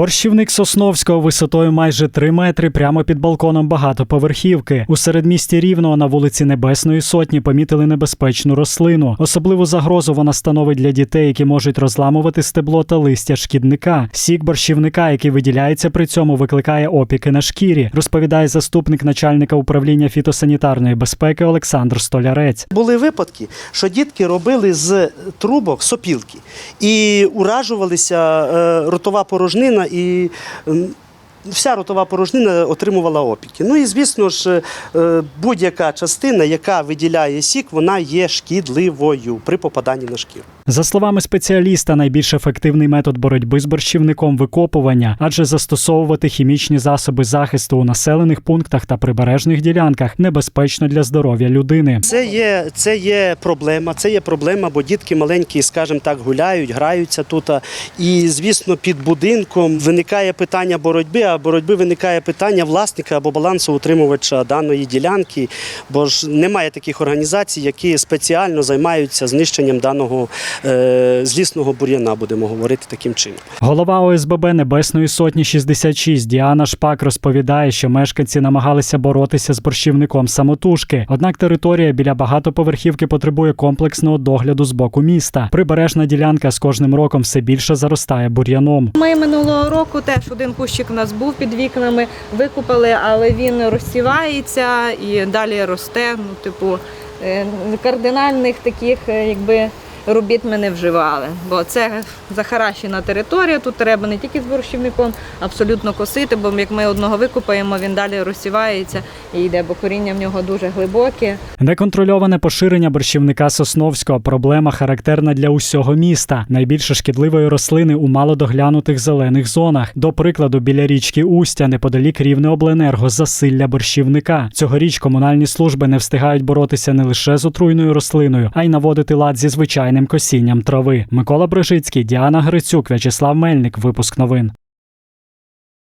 Борщівник Сосновського висотою майже 3 метри прямо під балконом багатоповерхівки. У середмісті Рівного на вулиці Небесної Сотні помітили небезпечну рослину. Особливу загрозу вона становить для дітей, які можуть розламувати стебло та листя шкідника. Сік борщівника, який виділяється при цьому, викликає опіки на шкірі, розповідає заступник начальника управління фітосанітарної безпеки Олександр Столярець. Були випадки, що дітки робили з трубок сопілки і уражувалися е, ротова порожнина і. Вся ротова порожнина отримувала опіки. Ну і звісно ж, е, будь-яка частина, яка виділяє сік, вона є шкідливою при попаданні на шкіру. За словами спеціаліста, найбільш ефективний метод боротьби з борщівником викопування, адже застосовувати хімічні засоби захисту у населених пунктах та прибережних ділянках небезпечно для здоров'я людини. Це є, це є проблема. Це є проблема, бо дітки маленькі, скажімо так, гуляють, граються тут. І, звісно, під будинком виникає питання боротьби, а боротьби виникає питання власника або балансоутримувача даної ділянки, бо ж немає таких організацій, які спеціально займаються знищенням даного злісного бур'яна, будемо говорити таким чином. Голова ОСББ Небесної сотні 66 Діана Шпак розповідає, що мешканці намагалися боротися з борщівником самотужки. Однак територія біля багатоповерхівки потребує комплексного догляду з боку міста. Прибережна ділянка з кожним роком все більше заростає бур'яном. Ми минулого року теж один кущик у нас був під вікнами, викупили, але він розсівається і далі росте. Ну, типу, е, кардинальних таких, е, якби. Робіт ми не вживали, бо це захаращена територія. Тут треба не тільки з борщівником абсолютно косити, бо як ми одного викупаємо, він далі розсівається і йде, бо коріння в нього дуже глибоке. Неконтрольоване поширення борщівника сосновського проблема характерна для усього міста. Найбільше шкідливої рослини у малодоглянутих зелених зонах. До прикладу, біля річки Устя, неподалік Рівнеобленерго, засилля борщівника. Цьогоріч комунальні служби не встигають боротися не лише з отруйною рослиною, а й наводити лад зі звичайним косінням трави. Микола Брижицький, Діана Грицюк, В'ячеслав Мельник. Випуск новин.